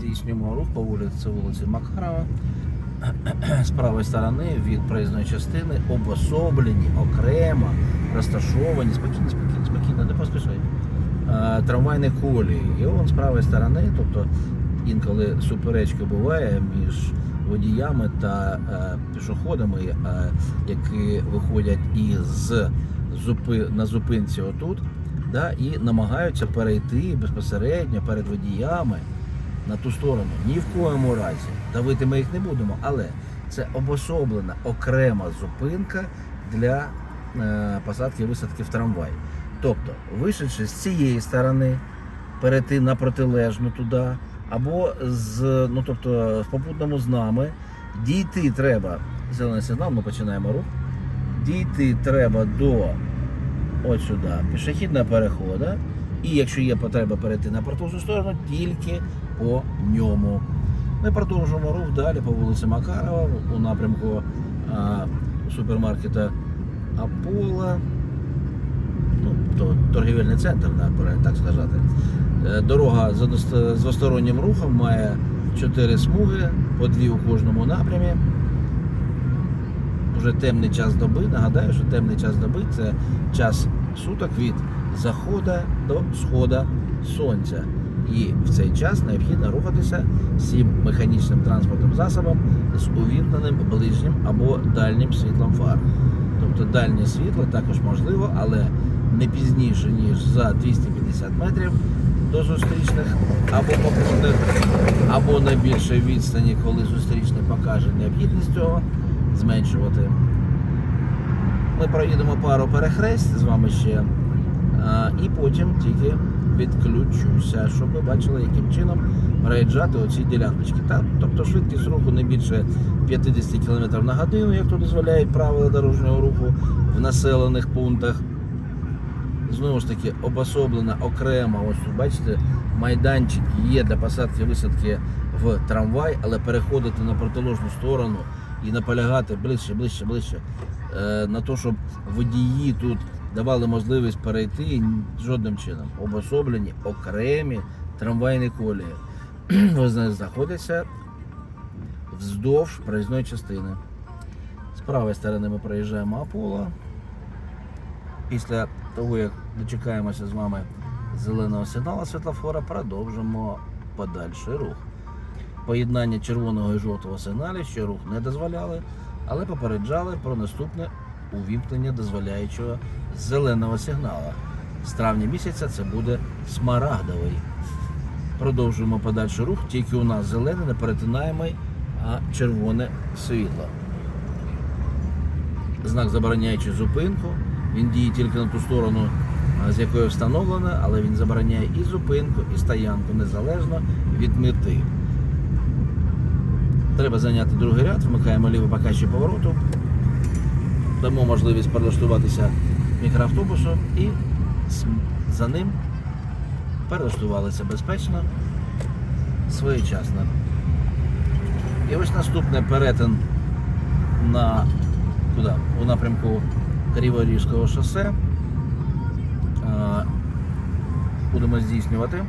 здійснюємо рух по вулиці вулиці Макарова. З правої сторони від проїзної частини обособлені, окремо, розташовані, спокійно, спокійно, спокійно, не поспішай. е, Трамвайні колії. І он з правої сторони, тобто інколи суперечка буває між водіями та е, пішоходами, е, які виходять із зупи, на зупинці отут, да, і намагаються перейти безпосередньо перед водіями на ту сторону. Ні в коєму разі. Давити ми їх не будемо, але це обособлена окрема зупинка для е, посадки висадки в трамвай. Тобто, вийшовши з цієї сторони, перейти на протилежну туди, або з, ну, тобто, в попутному з нами, дійти треба, зелений сигнал, ми починаємо рух, дійти треба до от сюди, пішохідного переходу. І якщо є потреба перейти на протилежну сторону, тільки по ньому. Ми продовжуємо рух далі по вулиці Макарова у напрямку а, супермаркета Аполло. Ну, то торгівельний центр, так сказати. Е, Дорога з двостороннім рухом має чотири смуги, по дві у кожному напрямі. Уже темний час доби. Нагадаю, що темний час доби це час суток від заходу до сходу сонця. І в цей час необхідно рухатися всім механічним транспортним засобом з увімкненим ближнім або дальнім світлом фар. Тобто дальнє світло також можливо, але не пізніше, ніж за 250 метрів до зустрічних або попутних, або на більшій відстані, коли зустрічний покаже необхідність цього, зменшувати. Ми проїдемо пару перехрест з вами ще, і потім тільки відключуся, щоб ви бачили, яким чином проїжджати оці діляночки. Так? Тобто швидкість руху не більше 50 км на годину, як то дозволяють правила дорожнього руху в населених пунктах. Знову ж таки, обособлена окремо, ось бачите, майданчик є для посадки висадки в трамвай, але переходити на протилежну сторону і наполягати ближче, ближче, ближче е, на те, щоб водії тут давали можливість перейти жодним чином. Обособлені окремі трамвайні колії. Вони знаходяться вздовж проїзної частини. З правої сторони ми проїжджаємо Аполло. Після того, як дочекаємося з вами зеленого сигналу світлофора, продовжимо подальший рух. Поєднання червоного і жовтого сигналів, що рух не дозволяли, але попереджали про наступне увімкнення дозволяючого зеленого сигнала. З травня місяця це буде смарагдовий. Продовжуємо подальший рух, тільки у нас зелене, не перетинаємо, а червоне світло. Знак забороняючи зупинку. Він діє тільки на ту сторону, з якої встановлено, але він забороняє і зупинку, і стоянку незалежно від мети. Треба зайняти другий ряд, вмикаємо лівий покажчик повороту, дамо можливість перелаштуватися мікроавтобусу і за ним перелаштувалися безпечно, своєчасно. І ось наступний перетин на куди? У напрямку Криворізького шосе. Е, Будемо здійснювати.